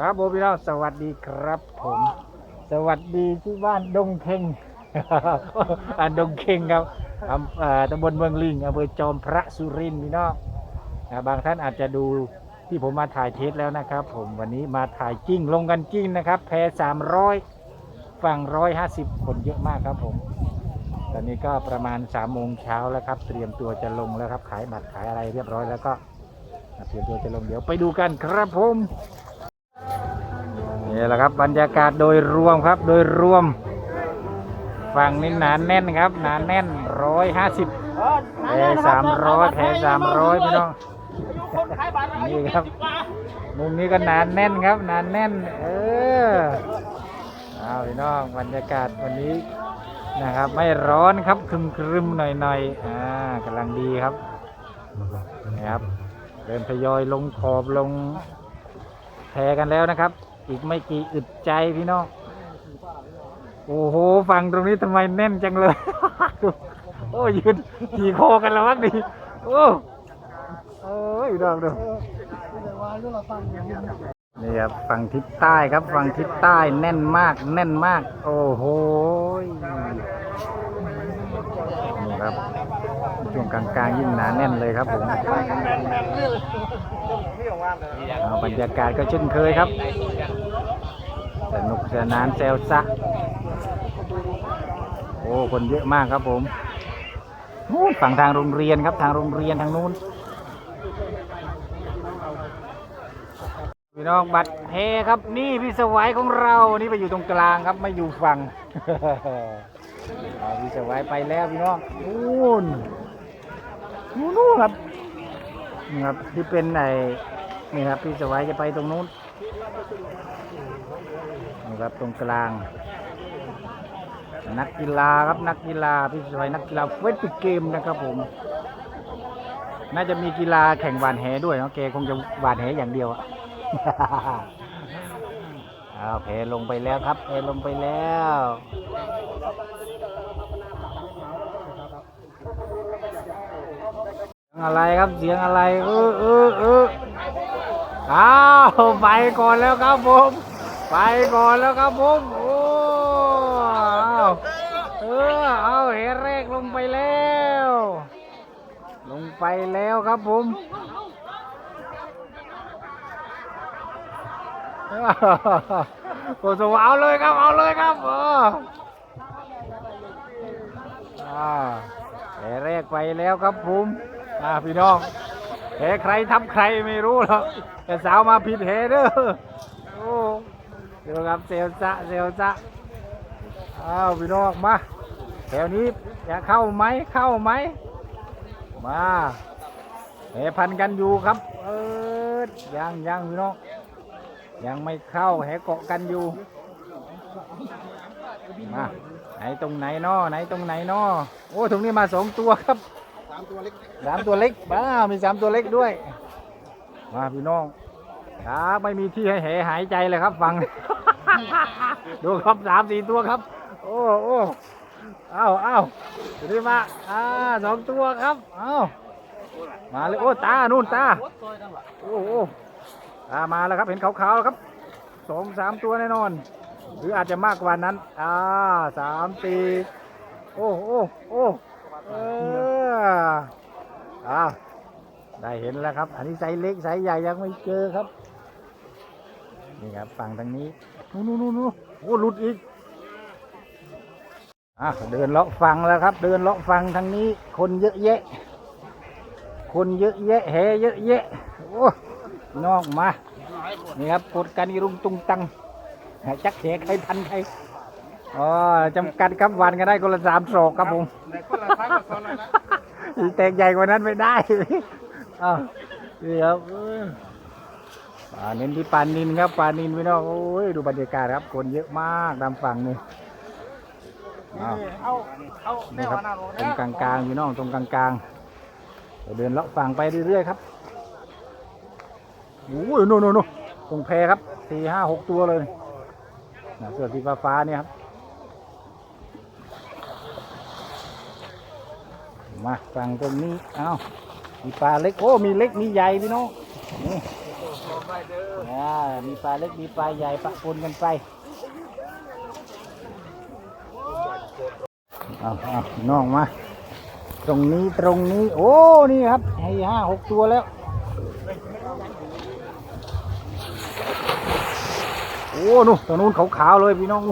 ครับโบพี่น้องสวัสดีครับผม สวัสดีที่บ้านดงเข่งอ่าดงเข่งครับอำอ่าตำบลเมืองลิงอำเภอจอมพระสุรินทร์พี่น้องอ่าบางท่านอาจจะดูที่ผมมาถ่ายเทสแล้วนะครับ ผมวันนี้มาถ่ายจริงลงกันจริงนะครับ แพสามร้อยฝั่งร้อยห้าสิบคนเยอะมากครับผม ตอนนี้ก็ประมาณสามโมงเช้าแล้วครับ เตรียมตัวจะลงแล้วครับ ขายบัตรขายอะไรเรียบร้อยแล้วก็เตรียมตัวจะลงเดี๋ยวไปดูกันครับผม นี่แหละครับบรรยากาศโดยรวมครับโดยรวม ฝั่งนี้หนานแน่นครับหนานแน่นร้อยห้าสิบแพสามร้อยแพสามร้อยพี่น้องนี่ครับมุมนี้ก็หนานแน่นครับหนานแน่น เออเอาพี่น้องบรรยากาศวันนี้นะครับไม่ร้อนครับครึมครึมๆหน่อยหน่อยๆอ่ากำลังดีครับนะครับเริ่มทยอยลงขอบลงแพกันแล้วนะครับ อีกไม่กี่อึดใจพี่น้อง โอ้โหฟังตรงนี้ทำไมแน่นจังเลย โอ้ยืนขี่คอกันแล้วมั้งดิโอ้โอ้ยดอกดูนี่ครับฝั่งทิศใต้ครับฝั่งทิศใต้แน่นมาก แน่นมาก โอ้โหนี่ครับช่วงกลางๆยิ่งหนาแน่นเลยครับผมเอาบรรยากาศก็เช่นเคยครับ สนุกสนานแซวซะโอ้คนเยอะมากครับผมฝั่งทางโรงเรียนครับทางโรงเรียนทางนู้นพี่น้องบัตรเฮครับนี่พี่สวัยของเรานี่ไปอยู่ตรงกลางครับไม่อยู่ฝั่งพี่สวัยไปแล้วพี่น้องนู่นนู่นครับนี่ครับที่เป็นไอ้นี่ครับพี่สวัยจะไปตรงนู้น ครับตรงกลาง นักกีฬาครับนักกีฬาพี่สวยนักกีฬาเฟสติเกมนะครับผม น่าจะมีกีฬาแข่งหวานแหด้วยเนาะแกคงจะหวานแหอย่างเดียวอะเอาแพลงไปแล้วครับแพลงไปแล้วเสียงอะไรครับเสียงอะไรเออเออเอออ้าวไปก่อนแล้วครับผม ไปก่อนแล้วครับผมโอ้เอาเออเอาเหแรกลงไปแล้ว ลงไปแล้วครับผมโอ้โหเอาเลยครับเอาเลยครับเอออ่าเหแรกไปแล้วครับผมอ่าพี่น้องเหใครทับใครไม่รู้หรอกแต่สาวมาผิดเหเด้อโอ้ ดี๋ยวครับเซลซะเซลซะอ้าวพี่น้องมาแถวนี้อยากเข้าไหมเข้าไหมมาแห่พันกันอยู่ครับ เออยังยังพี่น้องยังไม่เข้าแห่เกาะกันอยู่มาไหนตรงไหนนอไหนตรงไหนนอโอ้ตรงนี้มาสองตัวครับสามตัวเล็กสามตัวเล็กบ้ามีสามตัวเล็กด้วยมาพี่น้องครับไม่มีที่ให้เหหายใจเลยครับฟัง ดูครับสามสี่ตัวครับ โอ้โอ้เอาเอาดูดิมาอ่าสองตัวครับเอามาเลยโอ้ตานู่นตาโอ้โอ้ตามาแล้วครับเห็นขาวๆครับสองสามตัวแน่นอน หรืออาจจะมากกว่านั้นอ่าสามสี่โอ้โอ้โอ้เอออ่าได้เห็นแล้วครับ อันนี้ไซส์เล็กไซส์ใหญ่ยังไม่เจอครับ นี่ครับฝั่งทางนี้ นู่นนู่นนู่นนู่นโอ้หลุดอีกอะเดินเลาะฟังแล้วครับ เดินเลาะฟังทางนี้ คนเยอะแยะ คนเยอะแยะแหเยอะแยะโอ้น้องมานี่ครับกดกันอีรุงตุงตังหาจักแหใครพันใครอ๋อจำกัดครับวันก็ได้คนละสามศอกครับผมอีแตกใหญ่กว่านั้นไม่ได้อ้าวนี่ครับเออปลา เน้นที่ปลานินครับปลานินพี่น้องโอ้ยดูบรรยากาศครับคนเยอะมากตามฝั่งนี่อ้าวเอาเอานี่ครับตรงกลางกลางๆพี่น้องตรงกลางกลางๆเดี๋ยวเดินเลาะฝั่งไปเรื่อยๆครับโอ้ยนู่นนู่นนู่นตรงแพครับสี่ห้าหกตัวเลยนะเสื้อสีฟ้าๆเนี่ยครับมาฝั่งตรงนี้เอ้ามีปลาเล็กโอ้มีเล็กมีใหญ่พี่น้องนี่ อ่ามีปลาเล็กมีปลาใหญ่ปะปนกันไปเอาเอาน้องมา ตรงนี้ตรงนี้ โอ้ นี่ครับให้ห้าหกตัวแล้ว โอ้นู่นตรงนู้นขาวๆเลยพี่น้อง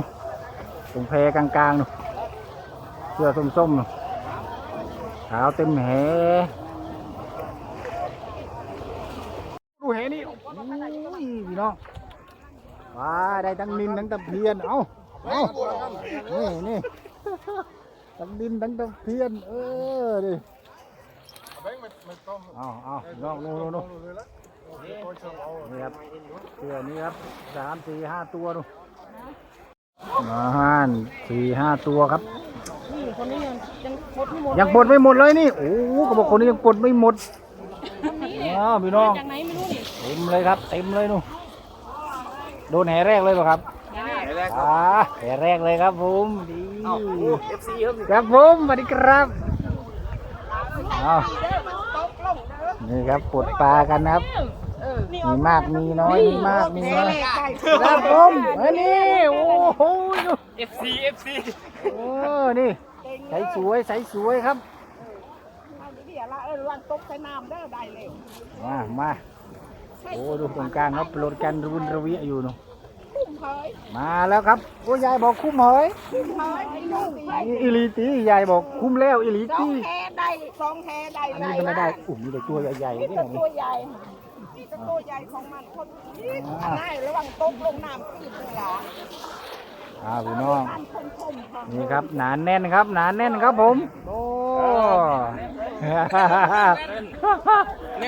ตรงแพกลางๆนู่นเสื้อส้มๆนู่นขาวเต็มแหดูแหนี่โอ้ย พี่น้องว้าได้ทั้งนินทั้งตะเพียน เอ้าเอ้านี่นี่ทั้งดินทั้งตะเพียน เออดิเอาเอาพี่น้องนู่นนู่นนู่นนี่ครับเสื้อนี้ครับสามสี่ห้าตัวดูมาห้านสี่ห้าตัวครับนี่คนนี้ยังยังหมดไม่หมดยังปลดไม่หมดเลยนี่ โอ้โหก็บอกคนนี้ยังปลดไม่หมดอ้าวพี่น้อง เต็มเลยครับ เต็มเลยนู่นโดนแห่แรกเลยเปล่ะครับอ่าแห่แรกเลยครับผมดีครับผมสวัสดีครับเอานี่ครับปลดปลากันนะครับ มีมากมีน้อยมีมากมีน้อยครับผมอันนี้โอ้โห FC FC โอ้นี่ใสสวยใสสวยครับเดี๋ยวละเออวางตกใส่น้ำได้ได้เลยมามา โอ้ดูตรงกลางครับปลดกันรุนระวิอยู่เนอะคุ้มเผยมาแล้วครับโอ้ยายบอกคุ้มเหยคุ้มเผยไอ้นุ่งตีอิลีตียายบอกคุ้มแล้วอิลีสองตีแฮได้สองแฮได้อันนี้ก็ไม่ได้อุ้มมีแต่ตัวใหญ่ๆนี่นี่แต่นี่ตัวใหญ่นี่แต่ตัวใหญ่ของมันคนนี้ง่ายระวังตกลงน้ำขึ้นเลยล่ะอ่าพี่น้องมันคมคมค่ะนี่ครับหนานแน่นครับหนานแน่นครับผมโอ้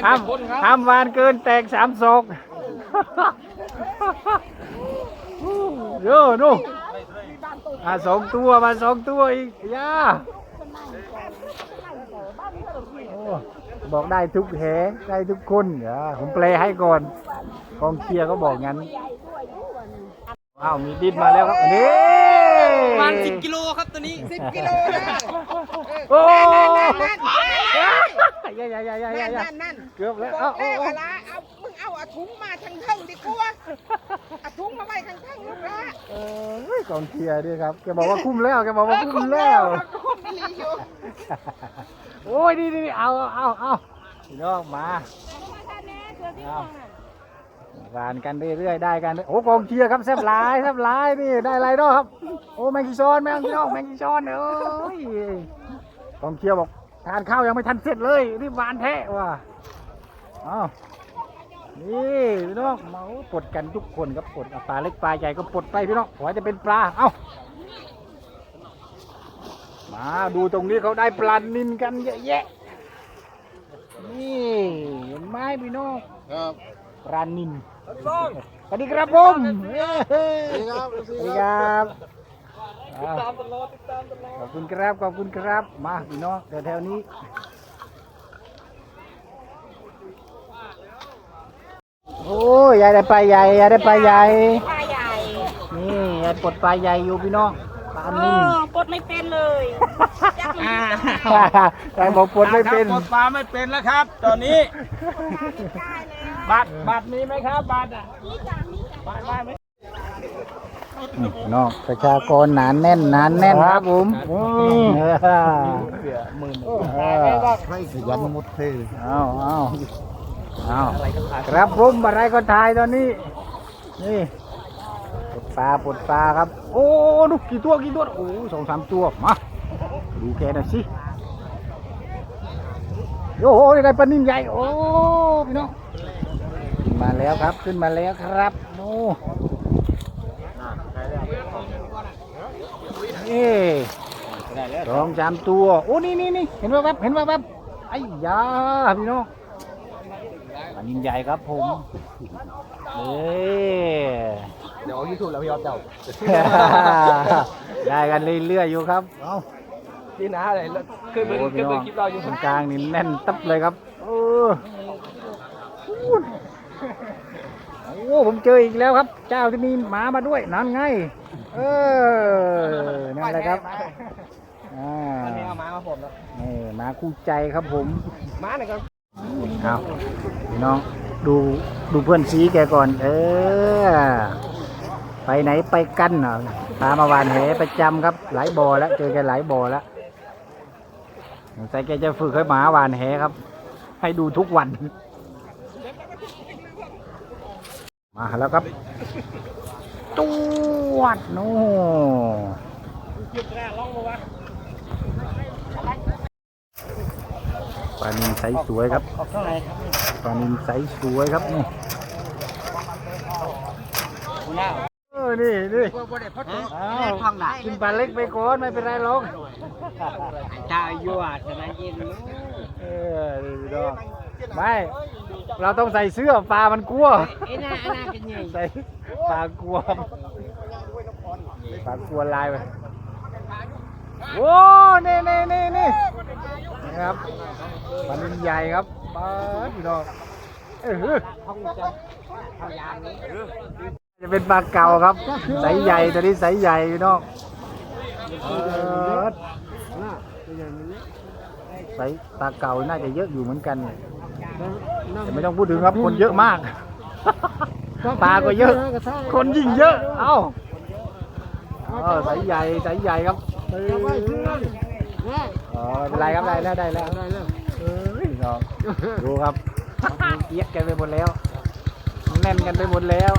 ทำทำวานเกินแตกสามศอกโย่นู่นอ่าสองตัวมาสองตัวอีกย่าโอ้บอกได้ทุกแหได้ทุกคนเดี๋ยวผมแปลให้ก่อนกองเชียร์เขาบอกงั้นอ้าวมีดินมาแล้วครับนี่ ประมาณ10กิโลครับตัวนี้สิบกิโลนะโอ้นั่นยายายายายานั่นนั่นเกือบแล้วบเอ้าอกเอ้าแล้วเอ้าละเอา มึงเอาอาถุงมาทางเทิงดีกว่าอาถุงมาไว้ทางเทิงลูกละเออกองเชียร์ด้วยครับแกบอกว่าคุ้มแล้วแกบอกว่าคุ้มแล้วคุ้มไม่รีอยู่โอ้ยนี่นี่เอาเอาเอาพี่น้องมาเอาวานกันเรื่อยๆได้กันโอ้กองเชียร์ครับแซ่บหลายแซ่บหลายนี่ได้อะไรเนาะครับ โอ้แมงกีซอนแมงกีซอนแมงกีซอนเอ้ยกองเชียร์บอก ทานข้าวยังไม่ทันเสร็จเลยรีบหวานแท้ว่ะเอานี่พี่น้องมาโอ้ปลดกันทุกคนครับปลดเอาปลาเล็กปลาใหญ่ก็ปลดไปพี่น้องขอให้จะเป็นปลาเอ้ามาดูตรงนี้เขาได้ปลานินกันเยอะแยะนี่เห็นไหมพี่น้องครับปลานินสวัสดีครับผมสวัสดีครับ อ่าขอบคุณครับขอบคุณครับ มาพี่น้องแถวๆนี้โอ้ยยายได้ปลาใหญ่ยายได้ปลาใหญ่ปลาใหญ่นี่ยายปลดปลาใหญ่อยู่พี่น้องปลานินกดไม่เป็นเลยจักรอ่ายายบอกปลดไม่เป็นกดปลาไม่เป็นแล้วครับ ตอนนี้บัตรบัตรมีไหมครับบัตรอะบัตรได้ไหม นี่น้องประชากรหนานแน่นหนานแน่นครับผมเออหมื่นเออไม่ขยันหมดเลยเอาเอาเอาครับผมอะไรก็ถ่ายตอนนี้ นี่ปลดปลาปลดปลาครับ โอ้ดูกี่ตัวกี่ตัวโอ้สองสามตัวมาดูแกหน่อยสิโอ้โหได้ปลานิ่มใหญ่โอ้พี่น้องขึ้นมาแล้วครับขึ้นมาแล้วครับโอ้ นี่สองสามตัว โอ้ นี่นี่นี่เห็นว่าแวบเห็นว่าแวบไอ้ยาพี่น้องปลานิ่มใหญ่ครับผมเอ้ยเดี๋ยวยูทูบแล้วพี่ยอดเจ้าได้กันเรื่อยๆอยู่ครับเอาพี่น้าอะไรเคยเบิ่งโอ้เคพี่ยน้เบิ่องงคลิปเราอยู่ตรงกลางนี่แน่นตับเลยครับเออโอ้ผมเจออีกแล้วครับ เจ้าที่มีหมามาด้วยนั่นไง เออนั่นแหละครับอ่าวันนี้เอาม้ามาผมแล้วนี่หมาคู่ใจครับผมม้าไหนครับเอาพี่น้องดูดูเพื่อนซีแกก่อน เออ ไปไหนไปกันเนาะพามาหวานแหประจำครับ หลายบ่อแล้ว เจอแกหลายบ่อแล้วสงสัยแกจะฝึกให้หมาหวานแหครับ ให้ดูทุกวัน มาแล้วครับต วดโน่ปลานินใสสวยครับปลานินใสสวยครับนี่เออนี่นี่อ้าวกินปลาเล็กไปก่อนไม่เป็นไรหรอกชาอยู่อะชนะยินเออนี่พี่น้องไม่เราต้องใส่เสื้อปลามันกลัวเอ็น่าอันน่าเป็นยังใส่ปลากลัว ปลากลัวลายไปโอ้นี่นี่นี่นี่นะครับปลานินใหญ่ครับปลาพี่น้องเออทำยางนี้จะเป็นปลาเก่าครับไซส์ใหญ่ตัวนี้ไซส์ใหญ่พี่น้องเออไซส์ปลาเก่าน่าจะเยอะอยู่เหมือนกันแต่ไม่ต้องพูดถึงครับคนเยอะมากปลาก็เยอะ คนยิ่งเยอะ เอ้า เออสายใหญ่สายใหญ่ครับอ๋อไม่เป็นไรครับได้แล้วได้แล้วเอ้ยน้องดูครับเกียกกันไปหมดแล้วแน่นกันไปหมดแล้ว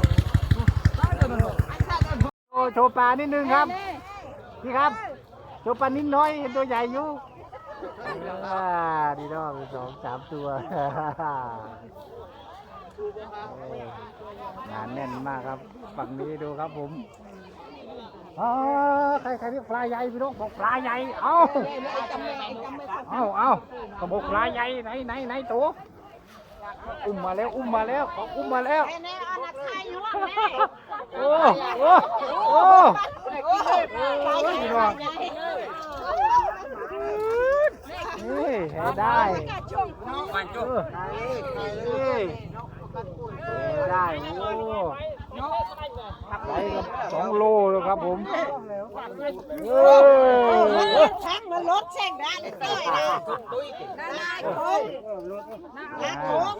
โอ้โชว์ปลานิดนึงครับพี่ครับโชว์ปลานิดน้อยเห็นตัวใหญ่อยู่ดีน้องสองสามตัวงานแน่นมากครับ ฝั่งนี้ดูครับผม อ๋อใครใครเรียกปลาใหญ่พี่น้องบอกปลาใหญ่ เอ้า เอ้าเอ้าก็บอกปลาใหญ่ไหนไหนไหนตัวอุ้มมาแล้ว อุ้มมาแล้วขออุ้มมาแล้ว โอ้โอ้โอ้พี่น้องนี่ให้ได้ได้ โอ้ สองโลแล้วครับผมเออแช่งมันลดแช่งได้เลยต้อยนะนายคงนายคง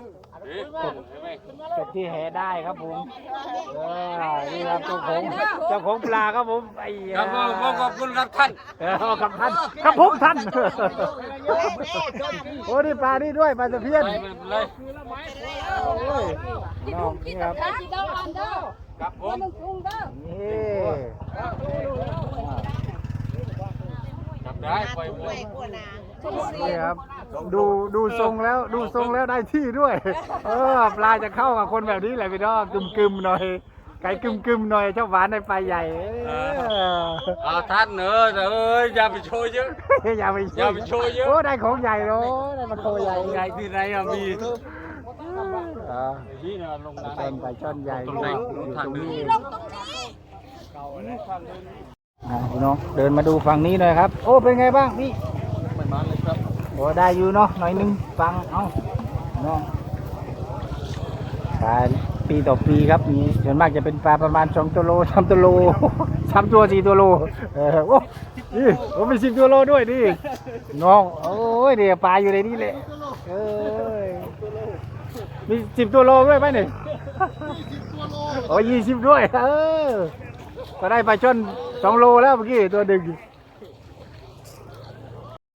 จบที่แหได้ครับผมเออนี่ครับเจ้าของเจ้าของปลาครับผมไอ้ครับผมผมขอบคุณครับท่านเออครับท่านครับผมท่านโอ้นี่ปลานี่ด้วยปลาตะเพียนไปเลย โอ้ยน้องนี่ครับครับผมนี่จับได้ไปเลยนี่ครับ ดูดูทรงแล้วดูทรงแล้วได้ที่ด้วย เออปลาจะเข้ากับคนแบบนี้แหละพี่น้องกึมกึมๆหน่อยไก่กึมกึมๆหน่อยเจ้าหวานในปลาใหญ่เออเอาท่านเนอะเอ้ยอย่าไปโชว์เยอะอย่าไปอย่าไปโชว์เยอะโอ้ได้ของใหญ่เนาะได้มาโชว์ใหญ่ใหญ่ที่ไหนอะมี อ่าที่เนี่ยลงปลาน้ำช่อนปช่อนใหญ่ตรงนอยู่ทางตรงเดินนี้อ่าพี่น้องเดินมาดูฝั่งนี้หน่อยครับ โอ้เป็นไงบ้างพี่ไม่มาเลยครับโอ้ได้อยู่เนาะหน่อยนึงฟังเอ้าน้องปลาปีต่อปีครับนี่ส่วนมากจะเป็นปลาประมาณสองตัวโลสามตัวโลสามตัวสี่ตัวโลเออโอ้นี่โอ้มีสิบตัวโลด้วยนี่น้องโอ้ยเดี๋ยวปลาอยู่ในนี้แหละเอ้ย มีสิบตัวโลด้วยไหมเนี่ยโอ้ยี่สิบด้วย เออ ก็ได้ปลาช่อนสองโลแล้วเมื่อกี้ตัวดึง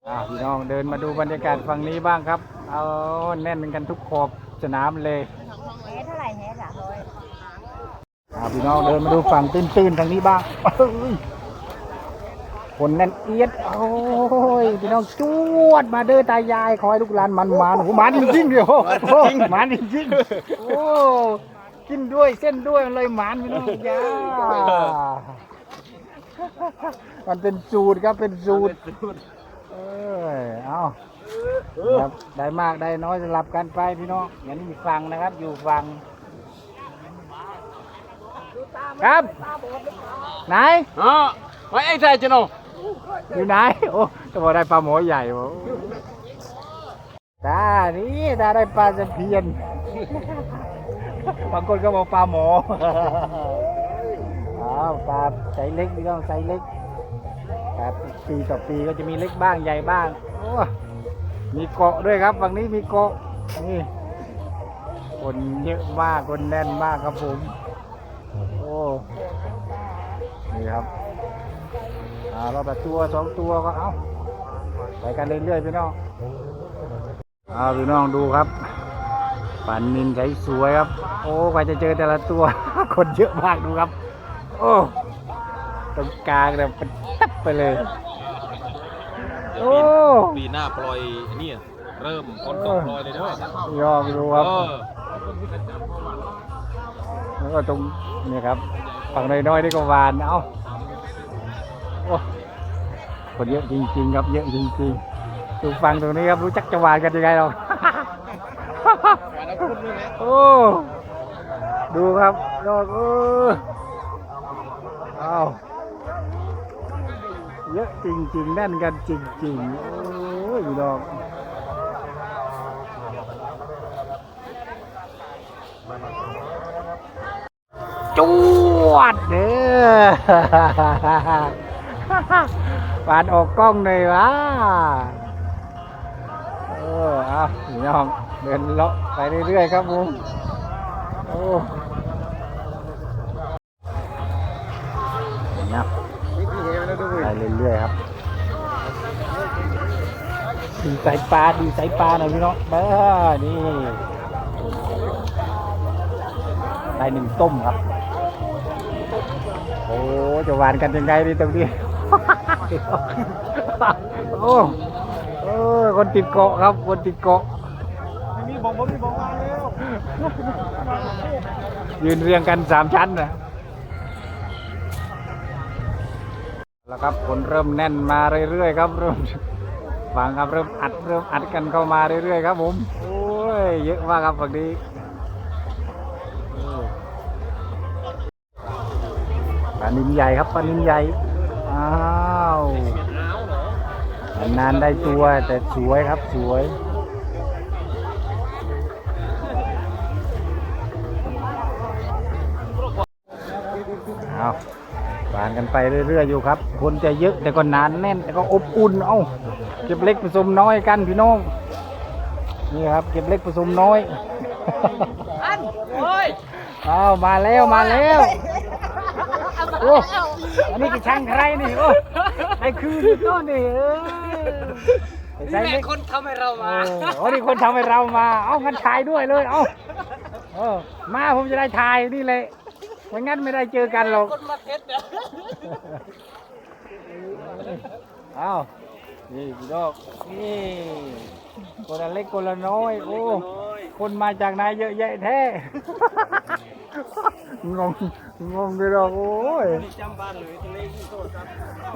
อ่าพี่น้องเดินมาดูบรรยากาศฝั่งนี้บ้างครับ เอาแน่นกันทุกขอบสนามเลยเท่าไหร่แฮะจ้ะร้อยอ่าพี่น้องเดินมาดูฝั่งตื้นๆทางนี้บ้างเอ้ย คนแน่นเอียด โอ้ย พี่น้องจวดมาเด้อตายายคอยลูกหลานมันมันโอ้โหมันจริงๆเดียวโอ้โหมันจริงๆโอ้ กินด้วยเส้นด้วยมันเลยหมันพี่น้องยามันเป็นสูตรครับเป็นสูตรเอยเอาครับได้มากได้น้อยสลับกันไปพี่น้องอย่างนี้ฟังนะครับ อยู่ฟังครับ ไหนอ๋อไว้ไอ้ชายจะโน อยู่ไหนโอ้จะบอกได้ปลาหมอใหญ่โอ้ตานี่ตาได้ปลาตะเพียนบางคนก็บอกปลาหมออ้าวปลาไซส์เล็กพี่น้องไซส์เล็กครับปีต่อปีก็จะมีเล็กบ้างใหญ่บ้างโอ้มีเกาะด้วยครับฝั่งนี้มีเกาะนี่คนเยอะมากคนแน่นมากครับผม โอ้นี่ครับ เราแบบตัวสองตัวก็เอาไปกันเรื่อยๆพี่น้องเอาพี่น้องดูครับปันนินใช้สวยครับ โอ้กว่าจะเจอแต่ละตัว คนเยอะมากดูครับ โอ้ตรงกลางเนี่ยเป็นตับไปเลย โอ้ปีหน้าปล่อยนี่เริ่มคนตกปล่อยเลยเด้อยอมดูครับเออแล้วก็ตรงนี่ครับ ฝั่งน้อยๆนี่ก็หวานเอ้าโอ้ คนเยอะจริงๆครับเยอะจริงๆดูฟังตรงนี้ครับรู้จักจะหวานกันยังไงเราโอ้ดูครับยอดเออเอาเยอะจริงๆแน่นกันจริงๆโอ้ยดอกจวดเด้อ ปานออกกล้องเลยวะเออเอาพี่น้องเดินเลาะไปเรื่อยๆครับผมโอ้นะไปเรื่อยๆครับดูสายปลาดูสายปลาหน่อยพี่น้องเออนี่ได้หนึ่งต้มครับ โอ้จะหวานกันยังไงดีตรงนี้ โอ้เออคนติดเกาะครับคนติดเกาะไม่มีบอกผมมีบอกมาแล้วยืนเรียงกันสามชั้นนะแล้วครับคนเริ่มแน่นมาเรื่อยๆครับเริ่มฟังครับเริ่มอัดเริ่มอัดกันเข้ามาเรื่อยๆครับผมโอ้ยเยอะมากครับฝั่งนี้โอ้ปลานินใหญ่ครับปลานินใหญ่ อ้าวนานๆได้ตัวแต่สวยครับสวยเอาวานกันไปเรื่อยๆอยู่ครับ คนจะเยอะแต่ก็หนานแน่น แต่ก็อบอุ่น เอ้า เก็บเล็กผสมน้อยกันพี่น้อง นี่ครับ เก็บเล็กผสมน้อย อันโอ้ยเอามาแล้วมาแล้วโอ้ อันนี้ก็ช่างใครนี่โอ้ไอ้คือนี่ต้นนี่เออใส่เล็กคนทำให้เราเอมาอโอ้นี่คนทำให้เรามา เอางั้นถ่ายด้วยเลย เอาเออมาผมจะได้ถ่ายนี่เลยไม่งั้นไม่ได้เจอกันหรอก คนมาเทสเนี่ยเอานี่พี่ดอกนี่คนละเล็กคนละน้อย โอ้ คนมาจากไหนเยอะแยะแท้ งงงงเลยดอกโอ้ยจำบ้านเลยทะเลที่โซนครับ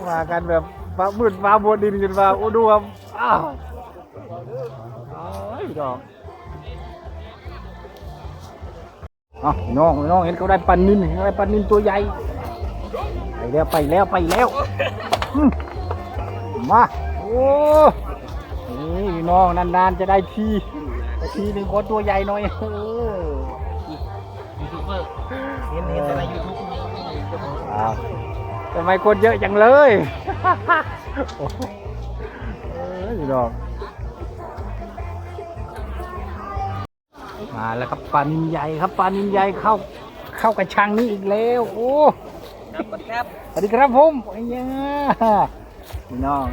มากันแบบฟ้ามืดฟ้าบนดินกันมาโอ้ดูครับอ้าวโอ้ยดอกเอาน้องน้องเห็นเขาได้ปันนินเขาได้ปันนินตัวใหญ่ไปแล้วไปแล้วไปแล้วมาโอ้นี่น้องนานๆจะได้ทีทีหนึ่งคนตัวใหญ่หน่อยเออ ห็นเห็นแต่ในยูทูบอ้าวทำไมคนเยอะจังเลยโอ้โหเอ้ยพี่น้องมาแล้วครับปลานินใหญ่ครับปลานินใหญ่เข้าเข้ากระชังนี้อีกแล้วโอ้ครับครับสวัสดีครับผมไอ้ยาพี่น้อง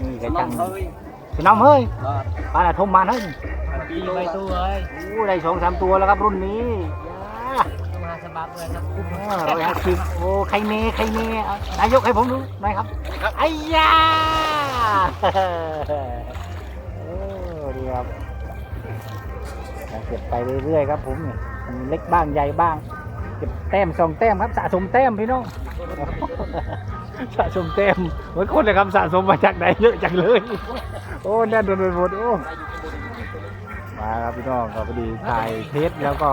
นี่กระชังพี่น้องเฮ้ยปลาละทมมาเฮ้ยปีไปตัวเอ้ยโอ้ได้สองสามตัวแล้วครับรุ่นนี้ยา มาสบับเลยครับร้อยห้าสิบโอ้ใครเน่ใครเน่เอานายกให้ผมดูหน่อยครับไอ้ยาโอ้ดีครับเก็บไปเรื่อยๆครับผมเนี่ยมีเล็กบ้างใหญ่บ้างเก็บแต้มสองแต้มครับสะสมแต้มพี่น้องสะสมแต้มเหมือนคนเลยครับสะสมมาจากไหนเยอะจังเลย โอ้แน่นโดนหมดโอ้มาครับพี่น้องก็พอดีถ่ายเทสแล้วก็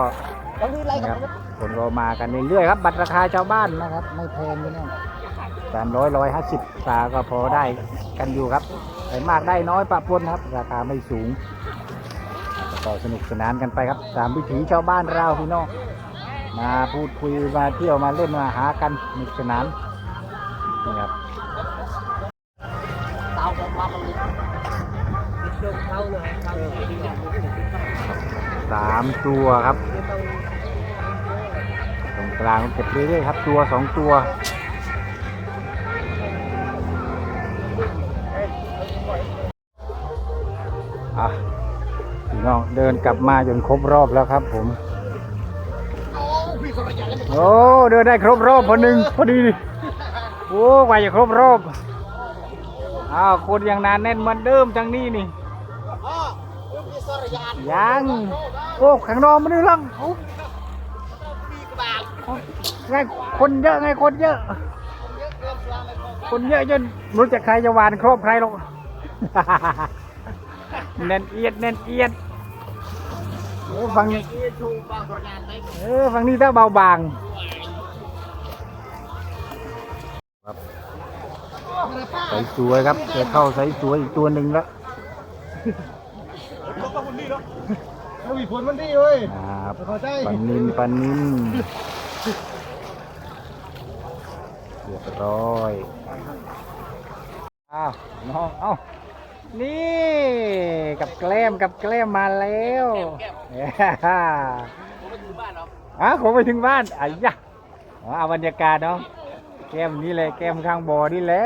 ต้องมีอะไรนะคกันรอมากันเรื่อยๆครับ บัตรราคาชาวบ้านนะครับ ไม่แพงพี่น้องสามร้อยร้อยห้าสิบตาก็พอได้กันอยู่ครับแต่มากได้น้อยปะปนครับ ราคาไม่สูงก็สนุกสนานกันไปครับตามวิถีชาวบ้านเราพี่น้องมาพูดคุยมาเที่ยวมาเล่นมาหากันสนุกสนานนี่ครับเตาของมาสามตัวครับ กลางเก็บเรื่อยๆครับ ตัวสองตัวอะพี่น้องเดินกลับมาจนครบรอบแล้วครับผมโอ้เดินได้ครบรอบพอหนึ่งพอดีโอ้กว่าจะครบรอบอ้าวคนยังนานแน่นเหมือนเดิมจังนี่นี่ยังโอ้ข้างนอกมันนี่ลังโอ้ ไงคนเยอะไงคนเยอะ คนเยอะจนไม่รู้จะใครจะหวานครบใครหรอกแน่นเอียดแน่นเอียดเออฟังนี้เออฟังนี้ถ้าเบาบางครับใส่สวยครับจะเข้าใส่สวยอีกตัวหนึ่งแล้วถ้ามีผลมันดีเว้ยครับเข้าใจปันนินปันนินเรียบร้อยอ้าวน้องเอ้านี่กับแกล้มกับแกล้มมาแล้วฮ่าอะผมไปถึงบ้านไอ้ยะอ๋อเอาบรรยากาศเนาะแก้มนี้เลยแก้มข้างบ่อนี่แหละ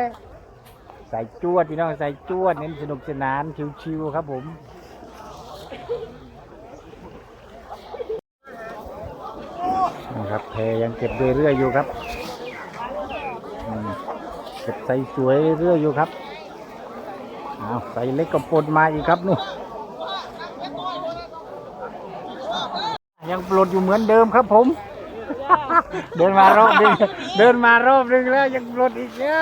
ใส่จวดพี่น้องใส่จวดเน้นสนุกสนานชิวๆครับผมนะครับแพยังเก็บเรื่อยๆอยู่ครับอืมเก็บใส่สวยเรื่อยๆอยู่ครับเอาใส่เล็กก็ปนมาอีกครับนู่นยังปลดอยู่เหมือนเดิมครับผม เดินมารอบหนึงเดินมารอบหนึงแล้วยังปลดอีกเนี่ย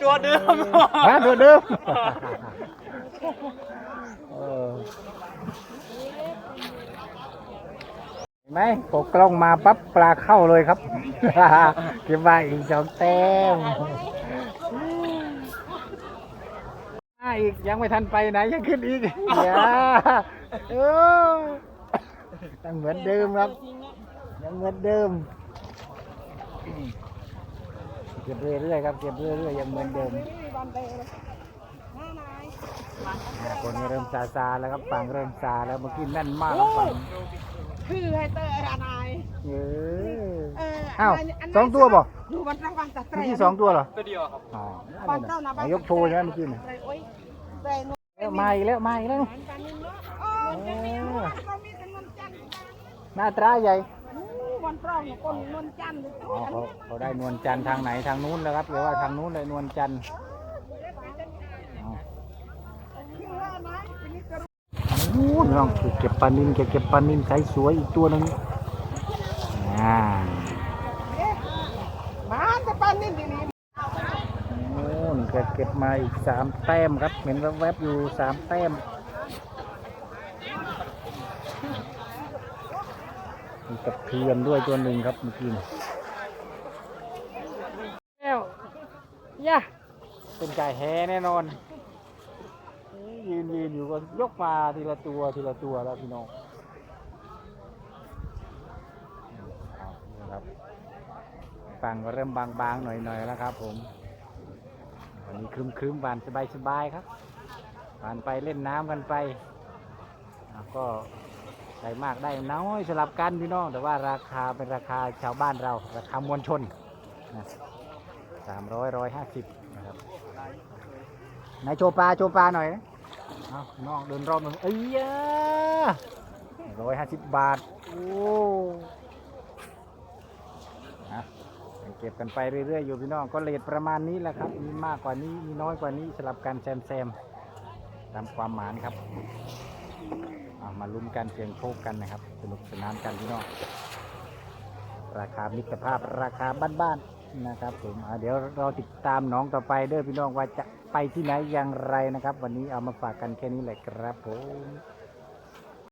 ตัวเดิมฮะตัวเดิมเออเห็นไหมพอกล้องมาปั๊บปลาเข้าเลยครับ เก็บมาอีกสองแต้ม มา อีกยังไม่ทันไปไหนยังขึ้นอีกอย่าเออยังเหมือนเดิมครับ ยังเหมือนเดิม เก็บเรื่อยๆครับเก็บเรื่อยๆยังเหมือนเดิมวันเดย์เลยห้านายอ่าคนเริ่มซาซาๆแล้วครับฝั่งเริ่มซาแล้วเมื่อกี้แน่นมากครับฝั่งคือให้เตอร์อนายเออเอออ้าวนนั้นสองตัวบ่ดูวันระวังแต่เตเมื่อรกี้สองตัวเหรอตัวเดียวครับอ๋อบ้านเจ้านะบ้านยกโชว์ใช่ไหมเมื่อกี้น่ะเตรโอ้ยเตรนเอ้ยมาอีก แล้วมาอีกแล้วมันกันนึงเนาะโอ้ยจะมีว่าเขามีกันนวลจันทร์หน้าตราใหญ่อู้วันพร้อมคนนวลจันทร์เลยอ๋อเขาเขาได้นวลจันทร์ทางไหนทางนู้นแล้วครับเดี๋ยวว่าทางนู้นเลยนวลจันทร์อ๋อคือว่าไหมทีนี้ก็โอ้ยน้องเก็บปลานินเก็บเก็บปลานินใสสวยอีกตัวหนึ่งอ่า เอ๊ะมาจะปานนี่ดีนี่ โน่น เก็บเก็บมาอีกสามแต้มครับ เห็นแวบๆอยู่สามแต้มมีตะเพียนด้วยตัวหนึ่งครับเมื่อกี้นี่แล้วย่าเป็นไก่แฮแน่นอน ยืนยืนอยู่ก็ยกมาทีละตัวทีละตัวแล้วพี่น้องเอานี่ครับฟังก็เริ่มบางๆหน่อยๆแล้วครับผม วันนี้ครึมครึมๆบานสบายสบายๆครับบานไปเล่นน้ำกันไปก็ได้มากได้น้อยสลับกันพี่น้องแต่ว่าราคาเป็นราคาชาวบ้านเรา ราคามวลชนนะสามร้อยร้อยห้าสิบนะครับไหนโชว์ปลาโชว์ปลาหน่อยนะเอาน้องเดินรอบหนึ่งเอ้ยร้อยห้าสิบบาท โอ้อะ เก็บกันไปเรื่อยๆอยู่พี่น้องก็เลทประมาณนี้แหละครับ มีมากกว่านี้มีน้อยกว่านี้สลับกันแซมๆตามความหมานครับามาลุ้นกันเสียงโชคกันนะครับ สนุกสนานกันพี่น้องราคามิตรภาพราคาบ้านๆนะครับผมเดี๋ยวเราติดตามน้องต่อไปเด้อพี่น้องว่าจะไปที่ไหนอย่างไรนะครับ วันนี้เอามาฝากกันแค่นี้แหละครับผม